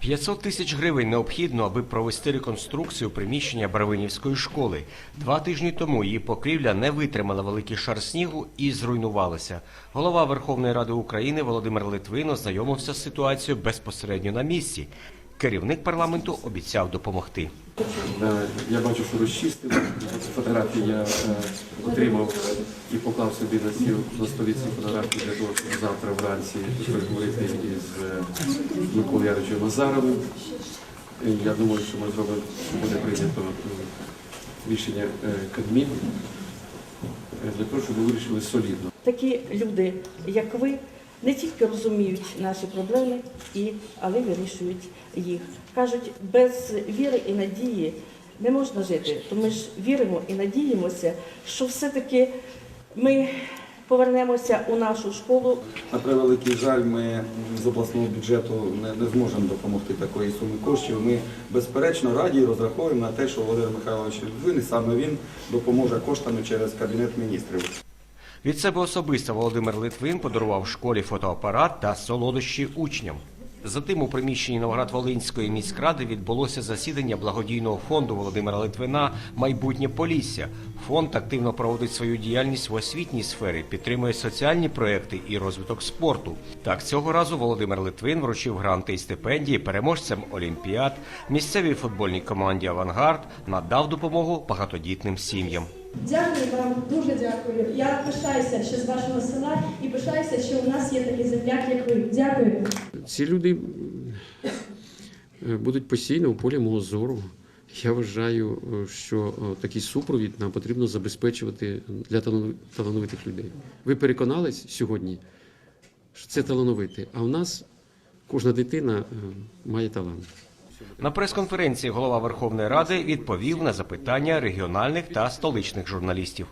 500 тисяч гривень необхідно, аби провести реконструкцію приміщення Барвинівської школи. Два тижні тому її покрівля не витримала великий шар снігу і зруйнувалася. Голова Верховної Ради України Володимир Литвин ознайомився з ситуацією безпосередньо на місці. Керівник парламенту обіцяв допомогти. Е, Я бачу, що розчистили. Фотографії я е, отримав і поклав собі на стіл на столі ці фотографії для того, щоб завтра вранці переговорити із е, Миколою Яровичем Назаровим. Я думаю, що ми зробимо, буде прийнято е, рішення е, Кабміну е, для того, щоб ви вирішили солідно. Такі люди, як ви, не тільки розуміють наші проблеми, але вирішують їх. Кажуть, без віри і надії не можна жити. То ми ж віримо і надіємося, що все-таки ми повернемося у нашу школу. На превеликий жаль, ми з обласного бюджету не, не зможемо допомогти такої суми коштів. Ми безперечно раді і розраховуємо на те, що Володимир Михайлович Литвин, і саме він допоможе коштами через Кабінет міністрів. Від себе особисто Володимир Литвин подарував школі фотоапарат та солодощі учням. Затим у приміщенні Новоград-Волинської міськради відбулося засідання благодійного фонду Володимира Литвина Майбутнє Полісся. Фонд активно проводить свою діяльність в освітній сфері, підтримує соціальні проекти і розвиток спорту. Так цього разу Володимир Литвин вручив гранти і стипендії переможцям олімпіад, місцевій футбольній команді Авангард надав допомогу багатодітним сім'ям. Дякую вам, дуже дякую. Я пишаюся, що з вашого села і пишаюся, що у нас є такий земляк, як ви. Дякую. Ці люди е, будуть постійно у полі мого зору. Я вважаю, е, що е, такий супровід нам потрібно забезпечувати для талано- талановитих людей. Ви переконались сьогодні, що це талановиті, а в нас кожна дитина має талант. На прес-конференції голова Верховної Ради відповів на запитання регіональних та столичних журналістів.